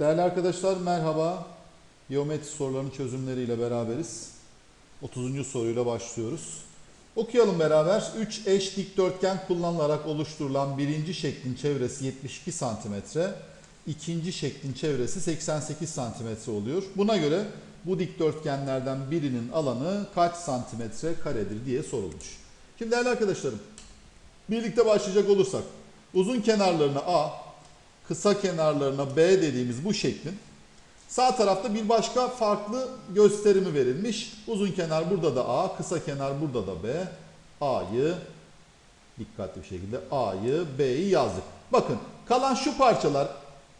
Değerli arkadaşlar merhaba. Geometri sorularının çözümleriyle beraberiz. 30. soruyla başlıyoruz. Okuyalım beraber. 3 eş dikdörtgen kullanılarak oluşturulan birinci şeklin çevresi 72 santimetre, ikinci şeklin çevresi 88 santimetre oluyor. Buna göre bu dikdörtgenlerden birinin alanı kaç santimetre karedir diye sorulmuş. Şimdi değerli arkadaşlarım, birlikte başlayacak olursak uzun kenarlarına A, kısa kenarlarına B dediğimiz bu şeklin sağ tarafta bir başka farklı gösterimi verilmiş. Uzun kenar burada da A, kısa kenar burada da B. A'yı dikkatli bir şekilde A'yı B'yi yazdık. Bakın kalan şu parçalar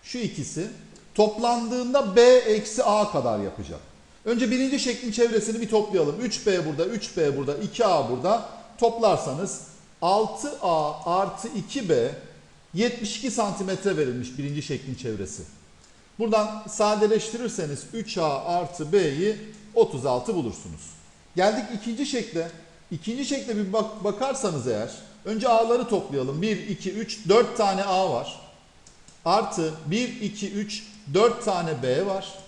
şu ikisi toplandığında B eksi A kadar yapacak. Önce birinci şeklin çevresini bir toplayalım. 3B burada, 3B burada, 2A burada. Toplarsanız 6A artı 2B 72 santimetre verilmiş birinci şeklin çevresi. Buradan sadeleştirirseniz 3A artı B'yi 36 bulursunuz. Geldik ikinci şekle. İkinci şekle bir bak bakarsanız eğer önce A'ları toplayalım. 1, 2, 3, 4 tane A var. Artı 1, 2, 3, 4 tane B var.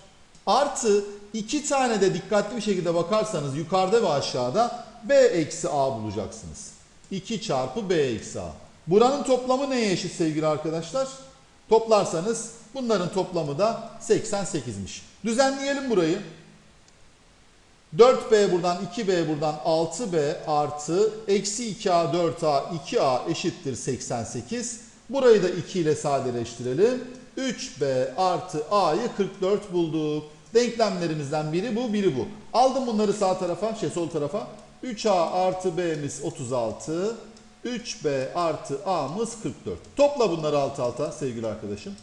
Artı 2 tane de dikkatli bir şekilde bakarsanız yukarıda ve aşağıda B eksi A bulacaksınız. 2 çarpı B eksi A. Buranın toplamı neye eşit sevgili arkadaşlar? Toplarsanız bunların toplamı da 88'miş. Düzenleyelim burayı. 4B buradan 2B buradan 6B artı eksi 2A 4A 2A eşittir 88. Burayı da 2 ile sadeleştirelim. 3B artı A'yı 44 bulduk. Denklemlerimizden biri bu, biri bu. Aldım bunları sağ tarafa, şey sol tarafa. 3A artı B'miz 36. 3B artı A'mız 44. Topla bunları alt alta sevgili arkadaşım.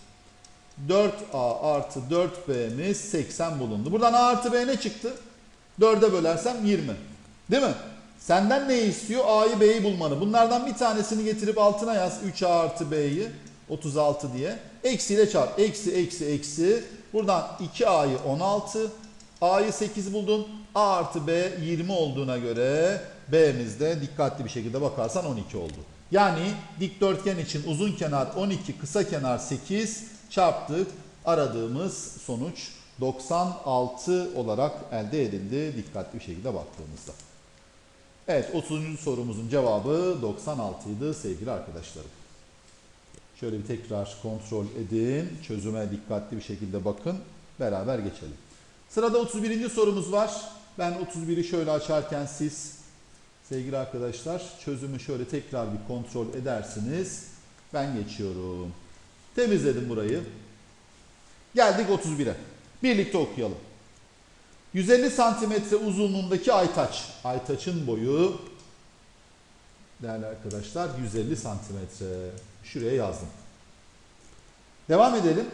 4A artı 4B'miz 80 bulundu. Buradan A artı B ne çıktı? 4'e bölersem 20. Değil mi? Senden ne istiyor? A'yı B'yi bulmanı. Bunlardan bir tanesini getirip altına yaz. 3A artı B'yi 36 diye. Eksiyle çarp. Eksi, eksi, eksi. Buradan 2A'yı 16. A'yı 8 buldun. A artı B 20 olduğuna göre B'mizde dikkatli bir şekilde bakarsan 12 oldu. Yani dikdörtgen için uzun kenar 12, kısa kenar 8 çarptık. Aradığımız sonuç 96 olarak elde edildi dikkatli bir şekilde baktığımızda. Evet 30. sorumuzun cevabı 96 idi sevgili arkadaşlarım. Şöyle bir tekrar kontrol edin. Çözüme dikkatli bir şekilde bakın. Beraber geçelim. Sırada 31. sorumuz var. Ben 31'i şöyle açarken siz sevgili arkadaşlar çözümü şöyle tekrar bir kontrol edersiniz. Ben geçiyorum. Temizledim burayı. Geldik 31'e. Birlikte okuyalım. 150 santimetre uzunluğundaki aytaç. Aytaçın boyu değerli arkadaşlar 150 santimetre. Şuraya yazdım. Devam edelim.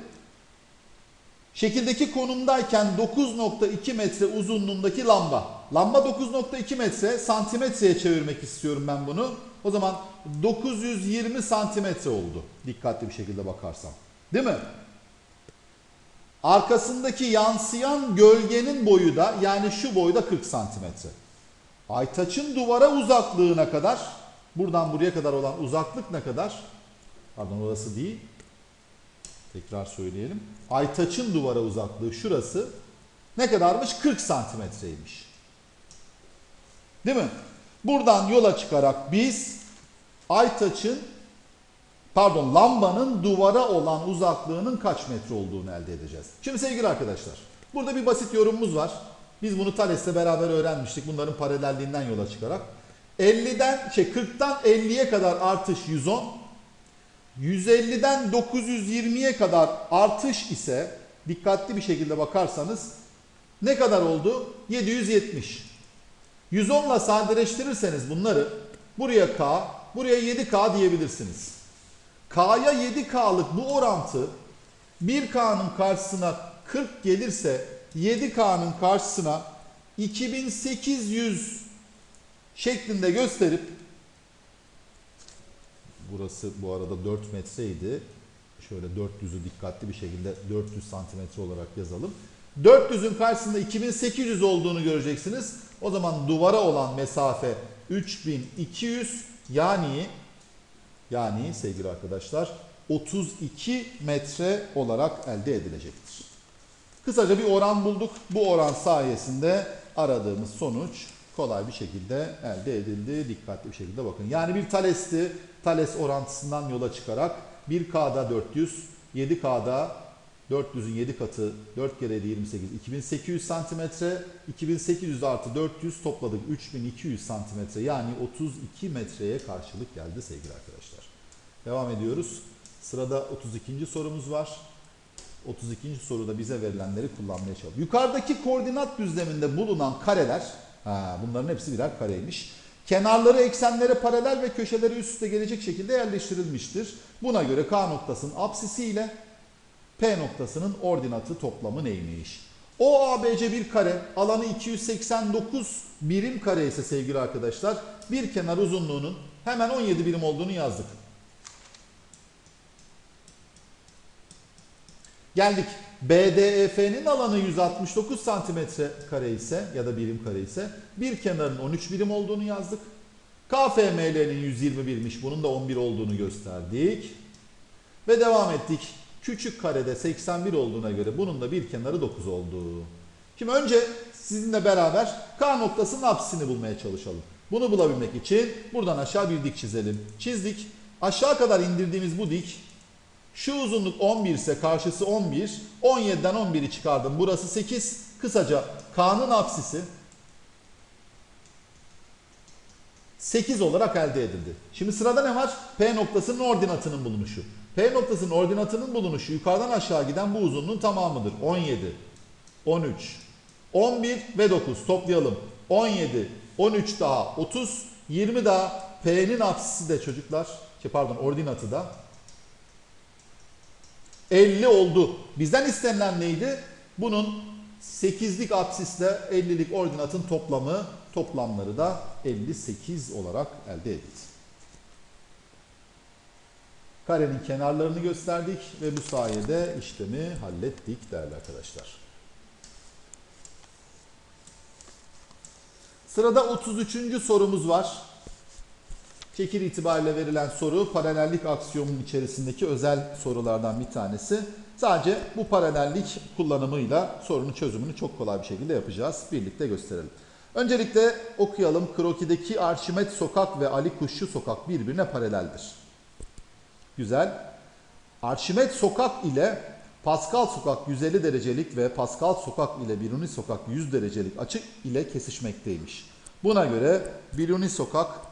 Şekildeki konumdayken 9.2 metre uzunluğundaki lamba. Lamba 9.2 metre santimetreye çevirmek istiyorum ben bunu. O zaman 920 santimetre oldu. Dikkatli bir şekilde bakarsam. Değil mi? Arkasındaki yansıyan gölgenin boyu da yani şu boyda 40 santimetre. Aytaç'ın duvara uzaklığına kadar buradan buraya kadar olan uzaklık ne kadar? Pardon orası değil. Tekrar söyleyelim. Aytaç'ın duvara uzaklığı şurası ne kadarmış? 40 santimetreymiş. Değil mi? Buradan yola çıkarak biz Aytaç'ın pardon lambanın duvara olan uzaklığının kaç metre olduğunu elde edeceğiz. Şimdi sevgili arkadaşlar burada bir basit yorumumuz var. Biz bunu Thales'le beraber öğrenmiştik bunların paralelliğinden yola çıkarak. 50'den şey 40'tan 50'ye kadar artış 110. 150'den 920'ye kadar artış ise dikkatli bir şekilde bakarsanız ne kadar oldu? 770. 110 ile sadeleştirirseniz bunları buraya K, buraya 7K diyebilirsiniz. K'ya 7K'lık bu orantı 1K'nın karşısına 40 gelirse 7K'nın karşısına 2800 şeklinde gösterip burası bu arada 4 metreydi. Şöyle 400'ü dikkatli bir şekilde 400 santimetre olarak yazalım. 400'ün karşısında 2800 olduğunu göreceksiniz. O zaman duvara olan mesafe 3200 yani yani sevgili arkadaşlar 32 metre olarak elde edilecektir. Kısaca bir oran bulduk. Bu oran sayesinde aradığımız sonuç kolay bir şekilde elde edildi. Dikkatli bir şekilde bakın. Yani bir Thales'ti. Thales orantısından yola çıkarak 1K'da 400, 7K'da 400'ün 7 katı 4 kere 7 28 2800 santimetre 2800 artı 400 topladık 3200 santimetre yani 32 metreye karşılık geldi sevgili arkadaşlar. Devam ediyoruz. Sırada 32. sorumuz var. 32. soruda bize verilenleri kullanmaya çalışalım. Yukarıdaki koordinat düzleminde bulunan kareler, ha, bunların hepsi birer kareymiş. Kenarları eksenlere paralel ve köşeleri üst üste gelecek şekilde yerleştirilmiştir. Buna göre K noktasının apsisi ile P noktasının ordinatı toplamı neymiş? O ABC bir kare, alanı 289 birim kare ise sevgili arkadaşlar, bir kenar uzunluğunun hemen 17 birim olduğunu yazdık. Geldik. BDEF'nin alanı 169 santimetre kare ise ya da birim kare ise bir kenarın 13 birim olduğunu yazdık. KFML'nin 121'miş. Bunun da 11 olduğunu gösterdik. Ve devam ettik. Küçük karede 81 olduğuna göre bunun da bir kenarı 9 oldu. Şimdi önce sizinle beraber K noktasının apsisini bulmaya çalışalım. Bunu bulabilmek için buradan aşağı bir dik çizelim. Çizdik. Aşağı kadar indirdiğimiz bu dik şu uzunluk 11 ise karşısı 11. 17'den 11'i çıkardım. Burası 8. Kısaca K'nın apsisi 8 olarak elde edildi. Şimdi sırada ne var? P noktasının ordinatının bulunuşu. P noktasının ordinatının bulunuşu yukarıdan aşağı giden bu uzunluğun tamamıdır. 17, 13, 11 ve 9 toplayalım. 17, 13 daha 30, 20 daha P'nin apsisi de çocuklar, şey pardon ordinatı da 50 oldu. Bizden istenilen neydi? Bunun 8'lik apsisle 50'lik ordinatın toplamı, toplamları da 58 olarak elde edildi. Karenin kenarlarını gösterdik ve bu sayede işlemi hallettik değerli arkadaşlar. Sırada 33. sorumuz var. Şekil itibariyle verilen soru paralellik aksiyomunun içerisindeki özel sorulardan bir tanesi. Sadece bu paralellik kullanımıyla sorunun çözümünü çok kolay bir şekilde yapacağız. Birlikte gösterelim. Öncelikle okuyalım. Kroki'deki Arşimet Sokak ve Ali Kuşçu Sokak birbirine paraleldir. Güzel. Arşimet Sokak ile Pascal Sokak 150 derecelik ve Pascal Sokak ile Biruni Sokak 100 derecelik açı ile kesişmekteymiş. Buna göre Biruni Sokak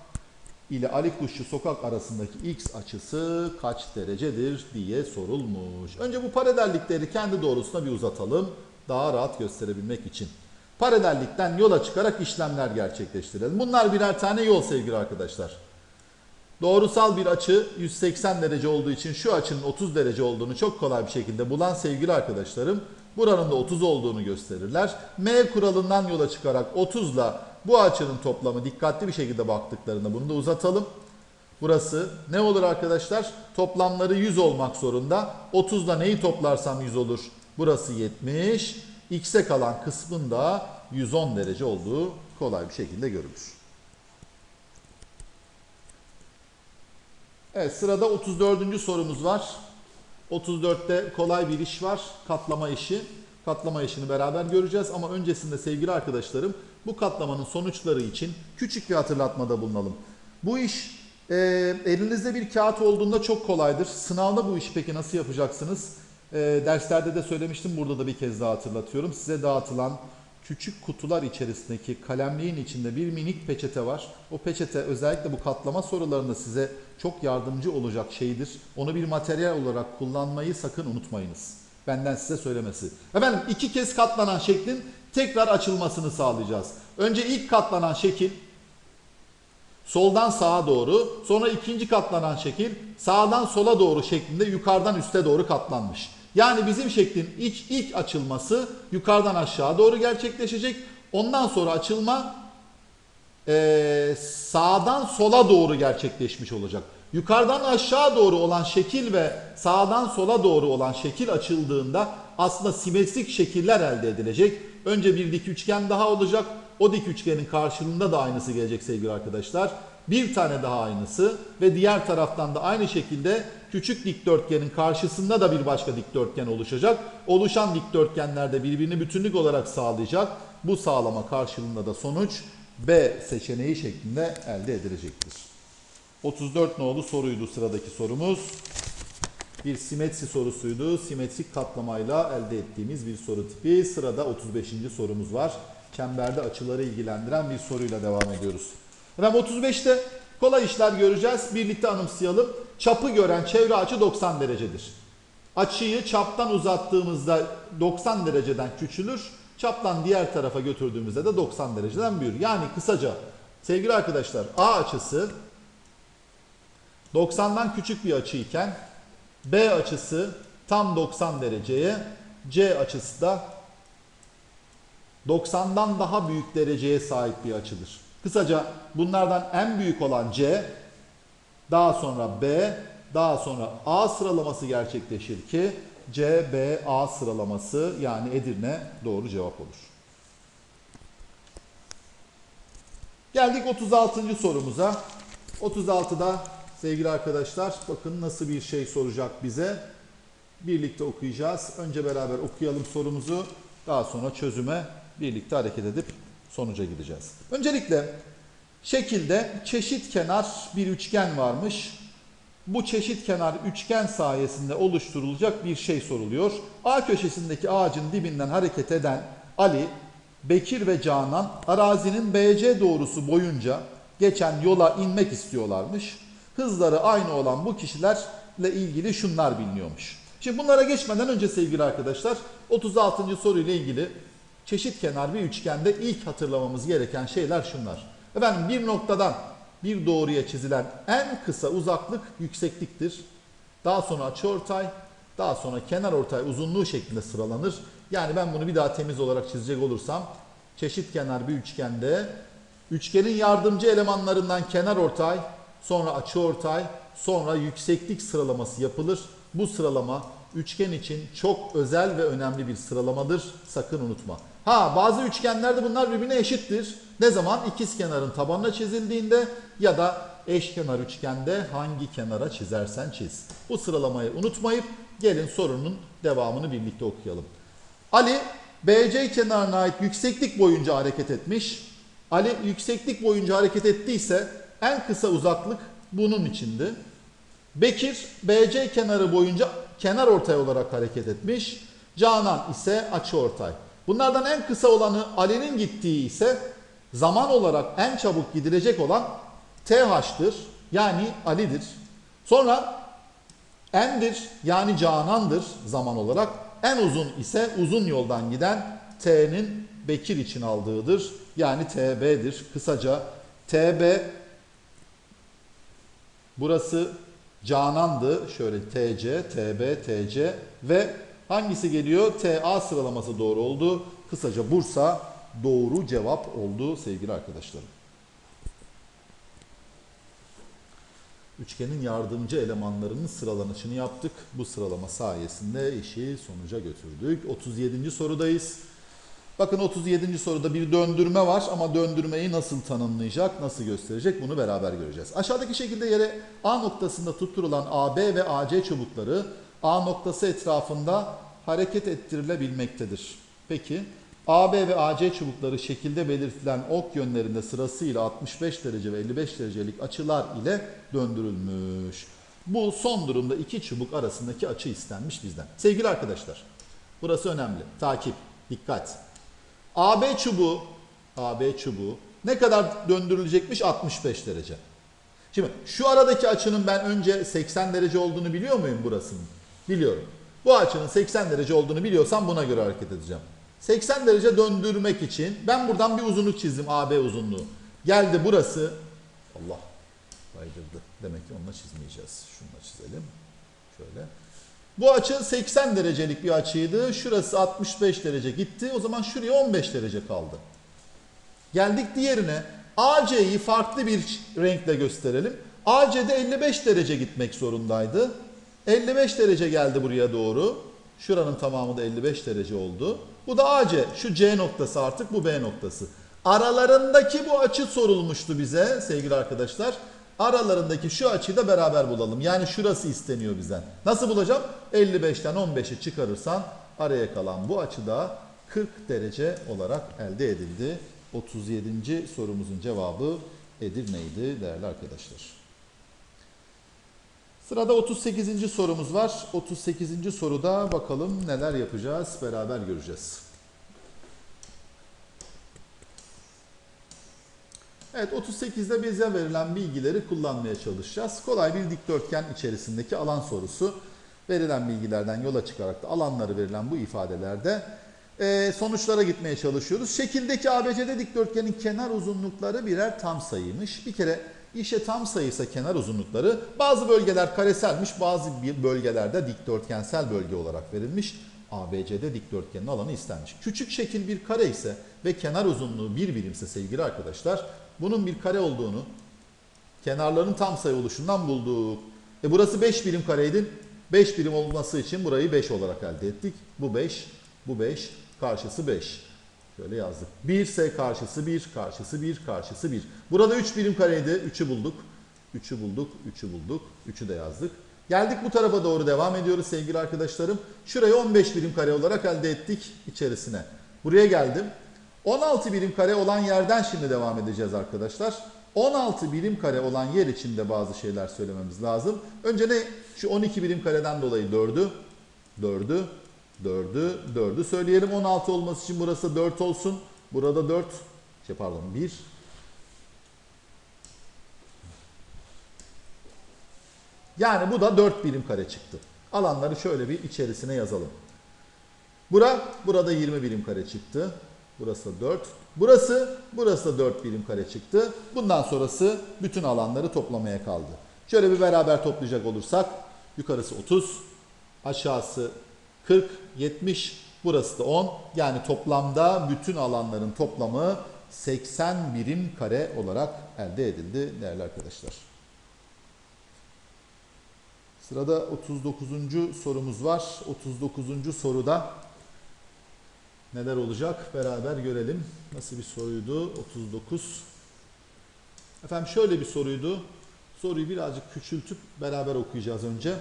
ile Ali Kuşçu sokak arasındaki x açısı kaç derecedir diye sorulmuş. Önce bu paralellikleri kendi doğrusuna bir uzatalım. Daha rahat gösterebilmek için. Paralellikten yola çıkarak işlemler gerçekleştirelim. Bunlar birer tane yol sevgili arkadaşlar. Doğrusal bir açı 180 derece olduğu için şu açının 30 derece olduğunu çok kolay bir şekilde bulan sevgili arkadaşlarım buranın da 30 olduğunu gösterirler. M kuralından yola çıkarak 30 ile bu açının toplamı dikkatli bir şekilde baktıklarında bunu da uzatalım. Burası ne olur arkadaşlar? Toplamları 100 olmak zorunda. 30 ile neyi toplarsam 100 olur. Burası 70. X'e kalan kısmın da 110 derece olduğu kolay bir şekilde görülür. Evet sırada 34. sorumuz var. 34'te kolay bir iş var. Katlama işi. Katlama işini beraber göreceğiz ama öncesinde sevgili arkadaşlarım bu katlamanın sonuçları için küçük bir hatırlatmada bulunalım. Bu iş e, elinizde bir kağıt olduğunda çok kolaydır. Sınavda bu işi peki nasıl yapacaksınız? E, derslerde de söylemiştim burada da bir kez daha hatırlatıyorum. Size dağıtılan küçük kutular içerisindeki kalemliğin içinde bir minik peçete var. O peçete özellikle bu katlama sorularında size çok yardımcı olacak şeydir. Onu bir materyal olarak kullanmayı sakın unutmayınız. Benden size söylemesi. Efendim iki kez katlanan şeklin tekrar açılmasını sağlayacağız. Önce ilk katlanan şekil soldan sağa doğru, sonra ikinci katlanan şekil sağdan sola doğru şeklinde yukarıdan üste doğru katlanmış. Yani bizim şeklin iç, ilk açılması yukarıdan aşağı doğru gerçekleşecek. Ondan sonra açılma e, sağdan sola doğru gerçekleşmiş olacak. Yukarıdan aşağı doğru olan şekil ve sağdan sola doğru olan şekil açıldığında aslında simetrik şekiller elde edilecek. Önce bir dik üçgen daha olacak. O dik üçgenin karşılığında da aynısı gelecek sevgili arkadaşlar. bir tane daha aynısı ve diğer taraftan da aynı şekilde küçük dikdörtgenin karşısında da bir başka dikdörtgen oluşacak. Oluşan dikdörtgenler de birbirini bütünlük olarak sağlayacak. Bu sağlama karşılığında da sonuç B seçeneği şeklinde elde edilecektir. 34 nolu soruydu sıradaki sorumuz. Bir simetri sorusuydu. Simetrik katlamayla elde ettiğimiz bir soru tipi. Sırada 35. sorumuz var. Çemberde açıları ilgilendiren bir soruyla devam ediyoruz. Efendim 35'te kolay işler göreceğiz. Birlikte anımsayalım. Çapı gören çevre açı 90 derecedir. Açıyı çaptan uzattığımızda 90 dereceden küçülür. Çaptan diğer tarafa götürdüğümüzde de 90 dereceden büyür. Yani kısaca sevgili arkadaşlar A açısı 90'dan küçük bir açı iken B açısı tam 90 dereceye, C açısı da 90'dan daha büyük dereceye sahip bir açıdır. Kısaca bunlardan en büyük olan C, daha sonra B, daha sonra A sıralaması gerçekleşir ki C, B, A sıralaması yani Edirne doğru cevap olur. Geldik 36. sorumuza. 36'da sevgili arkadaşlar bakın nasıl bir şey soracak bize. Birlikte okuyacağız. Önce beraber okuyalım sorumuzu. Daha sonra çözüme birlikte hareket edip sonuca gideceğiz. Öncelikle şekilde çeşit kenar bir üçgen varmış. Bu çeşit kenar üçgen sayesinde oluşturulacak bir şey soruluyor. A köşesindeki ağacın dibinden hareket eden Ali, Bekir ve Canan arazinin BC doğrusu boyunca geçen yola inmek istiyorlarmış. Hızları aynı olan bu kişilerle ilgili şunlar biliniyormuş. Şimdi bunlara geçmeden önce sevgili arkadaşlar 36. soruyla ilgili çeşit kenar bir üçgende ilk hatırlamamız gereken şeyler şunlar. Efendim bir noktadan bir doğruya çizilen en kısa uzaklık yüksekliktir. Daha sonra açıortay, daha sonra kenar ortay uzunluğu şeklinde sıralanır. Yani ben bunu bir daha temiz olarak çizecek olursam çeşit kenar bir üçgende üçgenin yardımcı elemanlarından kenar ortay, sonra açıortay, sonra yükseklik sıralaması yapılır. Bu sıralama üçgen için çok özel ve önemli bir sıralamadır. Sakın unutma. Ha bazı üçgenlerde bunlar birbirine eşittir. Ne zaman? İkiz kenarın tabanına çizildiğinde ya da eşkenar üçgende hangi kenara çizersen çiz. Bu sıralamayı unutmayıp gelin sorunun devamını birlikte okuyalım. Ali BC kenarına ait yükseklik boyunca hareket etmiş. Ali yükseklik boyunca hareket ettiyse en kısa uzaklık bunun içindi. Bekir BC kenarı boyunca kenar ortay olarak hareket etmiş. Canan ise açı ortay. Bunlardan en kısa olanı Ali'nin gittiği ise zaman olarak en çabuk gidilecek olan TH'tır. Yani Ali'dir. Sonra N'dir yani Canan'dır zaman olarak. En uzun ise uzun yoldan giden T'nin Bekir için aldığıdır. Yani TB'dir. Kısaca TB burası Canan'dı. Şöyle TC, TB, TC ve hangisi geliyor? TA sıralaması doğru oldu. Kısaca Bursa doğru cevap oldu sevgili arkadaşlarım. Üçgenin yardımcı elemanlarının sıralanışını yaptık. Bu sıralama sayesinde işi sonuca götürdük. 37. sorudayız. Bakın 37. soruda bir döndürme var ama döndürmeyi nasıl tanımlayacak, nasıl gösterecek bunu beraber göreceğiz. Aşağıdaki şekilde yere A noktasında tutturulan AB ve AC çubukları A noktası etrafında hareket ettirilebilmektedir. Peki AB ve AC çubukları şekilde belirtilen ok yönlerinde sırasıyla 65 derece ve 55 derecelik açılar ile döndürülmüş. Bu son durumda iki çubuk arasındaki açı istenmiş bizden. Sevgili arkadaşlar, burası önemli. Takip, dikkat. AB çubuğu, AB çubuğu ne kadar döndürülecekmiş? 65 derece. Şimdi şu aradaki açının ben önce 80 derece olduğunu biliyor muyum burasının? Biliyorum. Bu açının 80 derece olduğunu biliyorsam buna göre hareket edeceğim. 80 derece döndürmek için ben buradan bir uzunluk çizdim AB uzunluğu. Geldi burası. Allah baydırdı. Demek ki onunla çizmeyeceğiz. Şununla çizelim. Şöyle. Bu açı 80 derecelik bir açıydı. Şurası 65 derece gitti. O zaman şuraya 15 derece kaldı. Geldik diğerine. AC'yi farklı bir renkle gösterelim. AC'de 55 derece gitmek zorundaydı. 55 derece geldi buraya doğru. Şuranın tamamı da 55 derece oldu. Bu da AC. Şu C noktası artık bu B noktası. Aralarındaki bu açı sorulmuştu bize sevgili arkadaşlar. Aralarındaki şu açıyı da beraber bulalım. Yani şurası isteniyor bizden. Nasıl bulacağım? 55'ten 15'i çıkarırsan araya kalan bu açı da 40 derece olarak elde edildi. 37. sorumuzun cevabı Edirne'ydi değerli arkadaşlar. Sırada 38. sorumuz var. 38. soruda bakalım neler yapacağız beraber göreceğiz. Evet 38'de bize verilen bilgileri kullanmaya çalışacağız. Kolay bir dikdörtgen içerisindeki alan sorusu. Verilen bilgilerden yola çıkarak da alanları verilen bu ifadelerde e, sonuçlara gitmeye çalışıyoruz. Şekildeki ABCD dikdörtgenin kenar uzunlukları birer tam sayıymış. Bir kere işe tam sayıysa kenar uzunlukları bazı bölgeler kareselmiş bazı bölgelerde dikdörtgensel bölge olarak verilmiş. ABCD dikdörtgenin alanı istenmiş. Küçük şekil bir kare ise ve kenar uzunluğu bir birimse sevgili arkadaşlar bunun bir kare olduğunu kenarların tam sayı oluşundan bulduk. E burası 5 birim kareydi. 5 birim olması için burayı 5 olarak elde ettik. Bu 5, bu 5, karşısı 5. Şöyle yazdık. 1 ise karşısı 1, karşısı 1, karşısı 1. Burada 3 birim kareydi. 3'ü bulduk. 3'ü bulduk, 3'ü bulduk. 3'ü de yazdık. Geldik bu tarafa doğru devam ediyoruz sevgili arkadaşlarım. Şurayı 15 birim kare olarak elde ettik içerisine. Buraya geldim. 16 birim kare olan yerden şimdi devam edeceğiz arkadaşlar. 16 birim kare olan yer içinde bazı şeyler söylememiz lazım. Önce ne? Şu 12 birim kareden dolayı 4'ü, 4'ü, 4'ü, 4'ü söyleyelim. 16 olması için burası 4 olsun. Burada 4, şey pardon 1, Yani bu da 4 birim kare çıktı. Alanları şöyle bir içerisine yazalım. Bura, burada 20 birim kare çıktı. Burası da 4. Burası, burası da 4 birim kare çıktı. Bundan sonrası bütün alanları toplamaya kaldı. Şöyle bir beraber toplayacak olursak yukarısı 30, aşağısı 40, 70, burası da 10. Yani toplamda bütün alanların toplamı 80 birim kare olarak elde edildi değerli arkadaşlar. Sırada 39. sorumuz var. 39. soruda neler olacak beraber görelim. Nasıl bir soruydu? 39. Efendim şöyle bir soruydu. Soruyu birazcık küçültüp beraber okuyacağız önce.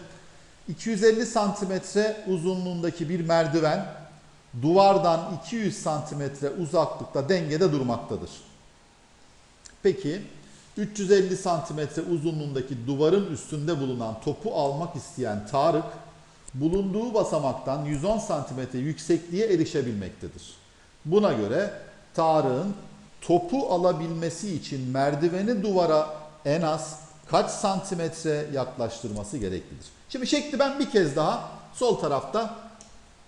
250 santimetre uzunluğundaki bir merdiven duvardan 200 santimetre uzaklıkta dengede durmaktadır. Peki 350 santimetre uzunluğundaki duvarın üstünde bulunan topu almak isteyen Tarık bulunduğu basamaktan 110 santimetre yüksekliğe erişebilmektedir. Buna göre Tarık'ın topu alabilmesi için merdiveni duvara en az kaç santimetre yaklaştırması gereklidir? Şimdi şekli ben bir kez daha sol tarafta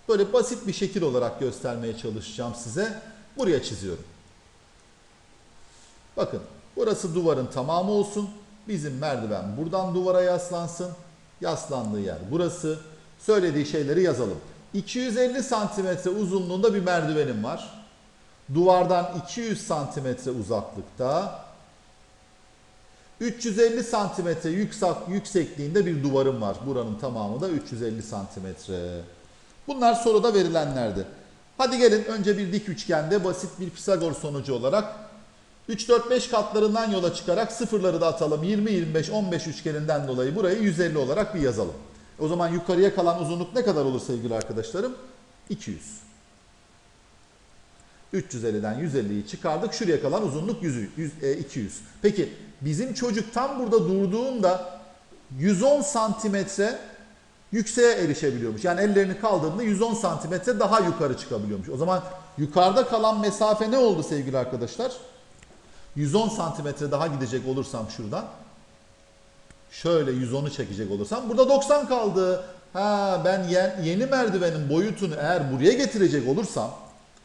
böyle basit bir şekil olarak göstermeye çalışacağım size. Buraya çiziyorum. Bakın burası duvarın tamamı olsun. Bizim merdiven buradan duvara yaslansın. Yaslandığı yer burası. Söylediği şeyleri yazalım. 250 santimetre uzunluğunda bir merdivenim var. Duvardan 200 santimetre uzaklıkta 350 santimetre yüksek, yüksekliğinde bir duvarım var. Buranın tamamı da 350 santimetre. Bunlar soruda verilenlerdi. Hadi gelin önce bir dik üçgende basit bir Pisagor sonucu olarak 3, 4, 5 katlarından yola çıkarak sıfırları da atalım. 20, 25, 15 üçgeninden dolayı burayı 150 olarak bir yazalım. O zaman yukarıya kalan uzunluk ne kadar olur sevgili arkadaşlarım? 200. 350'den 150'yi çıkardık. Şuraya kalan uzunluk 100, 100, e, 200. Peki bizim çocuk tam burada durduğunda 110 santimetre yükseğe erişebiliyormuş. Yani ellerini kaldırdığında 110 santimetre daha yukarı çıkabiliyormuş. O zaman yukarıda kalan mesafe ne oldu sevgili arkadaşlar? 110 santimetre daha gidecek olursam şuradan şöyle 110'u çekecek olursam burada 90 kaldı. Ha ben yeni merdivenin boyutunu eğer buraya getirecek olursam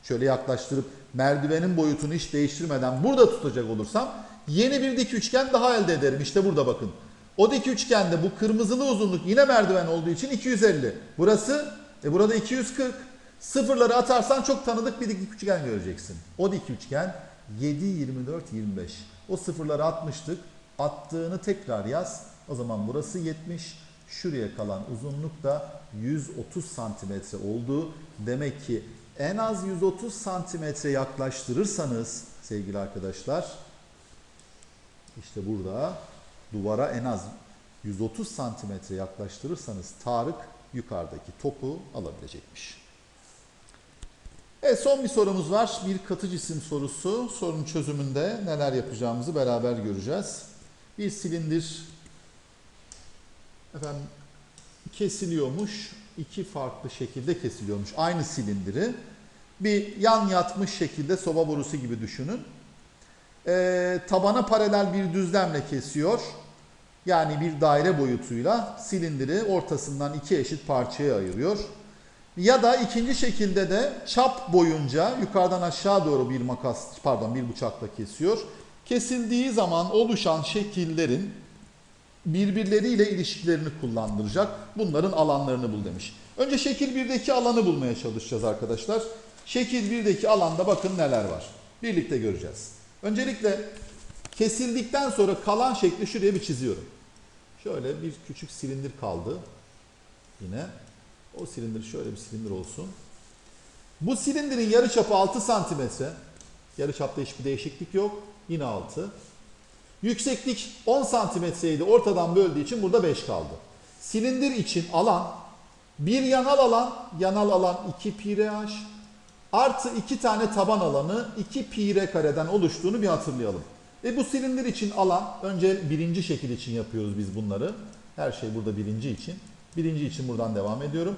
şöyle yaklaştırıp merdivenin boyutunu hiç değiştirmeden burada tutacak olursam yeni bir dik üçgen daha elde ederim. İşte burada bakın. O dik üçgende bu kırmızılı uzunluk yine merdiven olduğu için 250. Burası e burada 240. Sıfırları atarsan çok tanıdık bir dik üçgen göreceksin. O dik üçgen 7, 24, 25. O sıfırları atmıştık. Attığını tekrar yaz. O zaman burası 70. Şuraya kalan uzunluk da 130 santimetre oldu. Demek ki en az 130 santimetre yaklaştırırsanız sevgili arkadaşlar. İşte burada duvara en az 130 santimetre yaklaştırırsanız Tarık yukarıdaki topu alabilecekmiş. Evet son bir sorumuz var. Bir katı cisim sorusu. Sorunun çözümünde neler yapacağımızı beraber göreceğiz. Bir silindir efendim kesiliyormuş. İki farklı şekilde kesiliyormuş. Aynı silindiri bir yan yatmış şekilde soba borusu gibi düşünün. Ee, tabana paralel bir düzlemle kesiyor. Yani bir daire boyutuyla silindiri ortasından iki eşit parçaya ayırıyor. Ya da ikinci şekilde de çap boyunca yukarıdan aşağı doğru bir makas pardon bir bıçakla kesiyor. Kesildiği zaman oluşan şekillerin birbirleriyle ilişkilerini kullandıracak. Bunların alanlarını bul demiş. Önce şekil 1'deki alanı bulmaya çalışacağız arkadaşlar. Şekil 1'deki alanda bakın neler var. Birlikte göreceğiz. Öncelikle kesildikten sonra kalan şekli şuraya bir çiziyorum. Şöyle bir küçük silindir kaldı. Yine o silindir şöyle bir silindir olsun. Bu silindirin yarıçapı 6 santimetre. Yarıçapta hiçbir değişiklik yok. Yine 6. Yükseklik 10 santimetreydi. Ortadan böldüğü için burada 5 kaldı. Silindir için alan bir yanal alan, yanal alan 2 pi r h artı 2 tane taban alanı 2 pi r kareden oluştuğunu bir hatırlayalım. Ve bu silindir için alan, önce birinci şekil için yapıyoruz biz bunları. Her şey burada birinci için. Birinci için buradan devam ediyorum.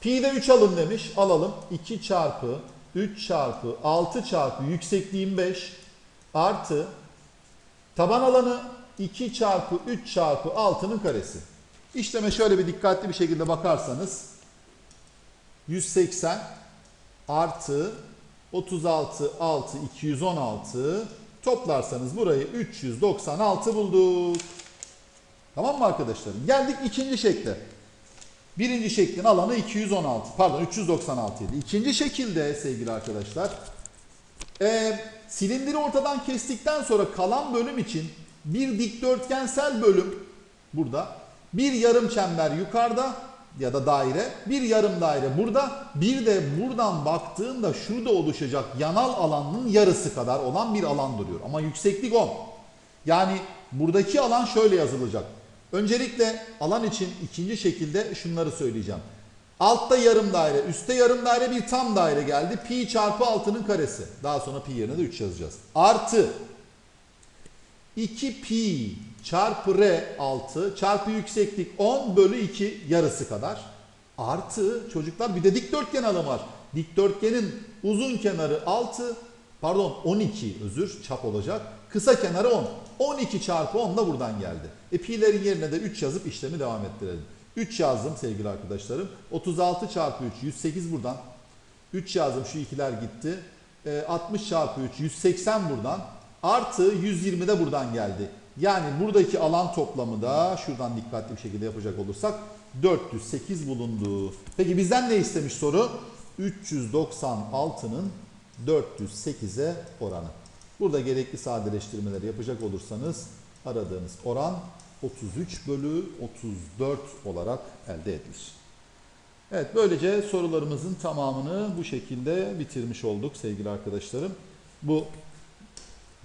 Pi'de 3 alın demiş. Alalım. 2 çarpı 3 çarpı 6 çarpı yüksekliğim 5 artı taban alanı 2 çarpı 3 çarpı 6'nın karesi. İşleme şöyle bir dikkatli bir şekilde bakarsanız 180 artı 36 6 216 toplarsanız burayı 396 bulduk. Tamam mı arkadaşlarım? Geldik ikinci şekle. Birinci şeklin alanı 216 pardon 396 idi. İkinci şekilde sevgili arkadaşlar e, silindiri ortadan kestikten sonra kalan bölüm için bir dikdörtgensel bölüm burada bir yarım çember yukarıda ya da daire bir yarım daire burada bir de buradan baktığında şurada oluşacak yanal alanın yarısı kadar olan bir alan duruyor. Ama yükseklik 10. Yani buradaki alan şöyle yazılacak. Öncelikle alan için ikinci şekilde şunları söyleyeceğim. Altta yarım daire, üstte yarım daire bir tam daire geldi. Pi çarpı 6'nın karesi. Daha sonra pi yerine de 3 yazacağız. Artı 2 pi çarpı r 6 çarpı yükseklik 10 bölü 2 yarısı kadar. Artı çocuklar bir de dikdörtgen alanı var. Dikdörtgenin uzun kenarı 6 pardon 12 özür çap olacak. Kısa kenarı 10. 12 çarpı 10 da buradan geldi. E pi'lerin yerine de 3 yazıp işlemi devam ettirelim. 3 yazdım sevgili arkadaşlarım. 36 çarpı 3 108 buradan. 3 yazdım şu ikiler gitti. E, 60 çarpı 3 180 buradan. Artı 120 de buradan geldi. Yani buradaki alan toplamı da şuradan dikkatli bir şekilde yapacak olursak 408 bulundu. Peki bizden ne istemiş soru? 396'nın 408'e oranı. Burada gerekli sadeleştirmeleri yapacak olursanız aradığınız oran 33 bölü 34 olarak elde edilir. Evet böylece sorularımızın tamamını bu şekilde bitirmiş olduk sevgili arkadaşlarım. Bu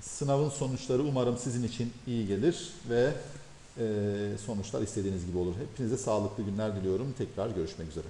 sınavın sonuçları umarım sizin için iyi gelir ve e, sonuçlar istediğiniz gibi olur. Hepinize sağlıklı günler diliyorum. Tekrar görüşmek üzere.